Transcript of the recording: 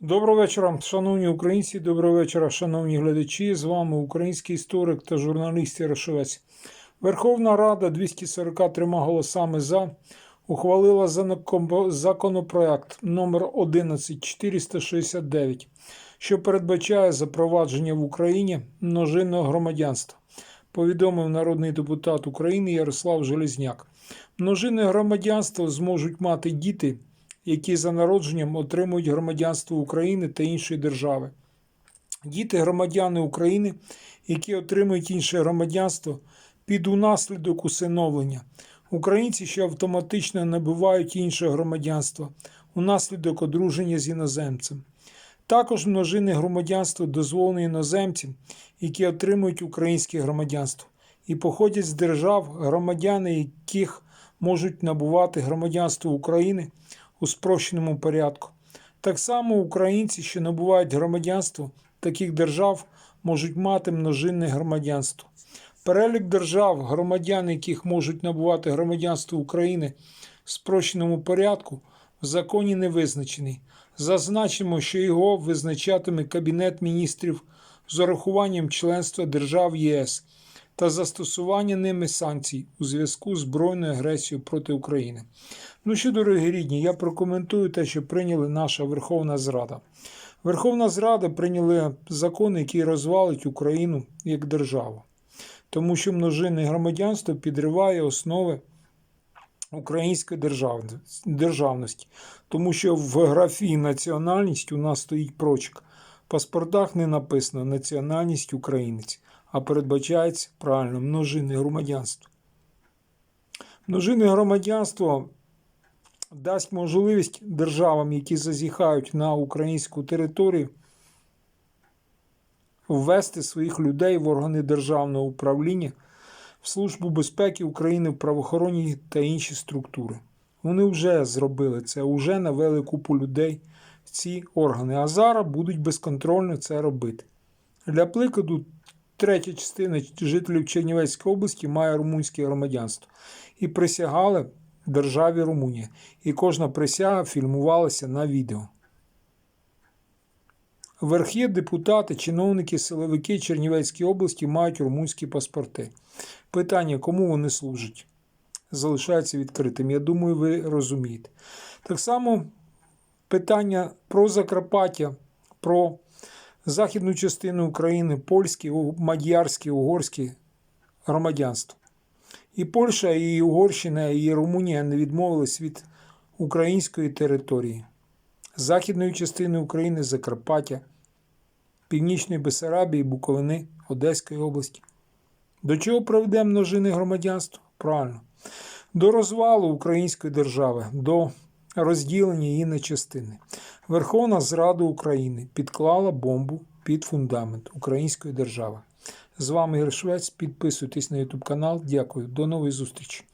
Доброго вечора, шановні українці, доброго вечора, шановні глядачі. З вами український історик та журналіст Ярошовець. Верховна Рада 243 голосами за ухвалила законопроект номер 11469, що передбачає запровадження в Україні множинного громадянства. Повідомив народний депутат України Ярослав Железняк. Множинне громадянство зможуть мати діти, які за народженням отримують громадянство України та іншої держави. Діти громадяни України, які отримують інше громадянство, під унаслідок усиновлення. Українці, що автоматично набувають інше громадянство унаслідок одруження з іноземцем. Також множинне громадянство дозволено іноземцям, які отримують українське громадянство і походять з держав, громадяни яких можуть набувати громадянство України у спрощеному порядку. Так само українці, що набувають громадянство таких держав, можуть мати множинне громадянство. Перелік держав, громадян, яких можуть набувати громадянство України в спрощеному порядку, в законі не визначений. Зазначимо, що його визначатиме Кабінет міністрів з урахуванням членства держав ЄС та застосування ними санкцій у зв'язку з збройною агресією проти України. Ну що, дорогі рідні, я прокоментую те, що прийняли наша Верховна Зрада. Верховна Зрада прийняли закон, який розвалить Україну як державу, тому що множинне громадянство підриває основи української державності, тому що в графі національність у нас стоїть прочик. Паспортах не написано національність українець, а передбачається правильно множинне громадянство. Множинне громадянство дасть можливість державам, які зазіхають на українську територію, ввести своїх людей в органи державного управління, в Службу безпеки України, в правоохоронні та інші структури. Вони вже зробили це, вже навели купу людей ці органи, а зараз будуть безконтрольно це робити. Для прикладу, третя частина жителів Чернівецької області має румунське громадянство і присягали державі Румунія. І кожна присяга фільмувалася на відео. Верхи депутати, чиновники, силовики Чернівецької області мають румунські паспорти. Питання, кому вони служать, залишається відкритим. Я думаю, ви розумієте. Так само питання про Закарпаття, про західну частину України, польське, мадярське, угорське громадянство. І Польща, і Угорщина, і Румунія не відмовились від української території, західної частини України, Закарпаття, Північної Бесарабії, Буковини, Одеської області. До чого приведе множинне громадянство? Правильно. До розвалу української держави, до розділення її на частини. Верховна Зрада України підклала бомбу під фундамент української держави. З вами Ігор Швець. Підписуйтесь на YouTube канал. Дякую. До нової зустрічі.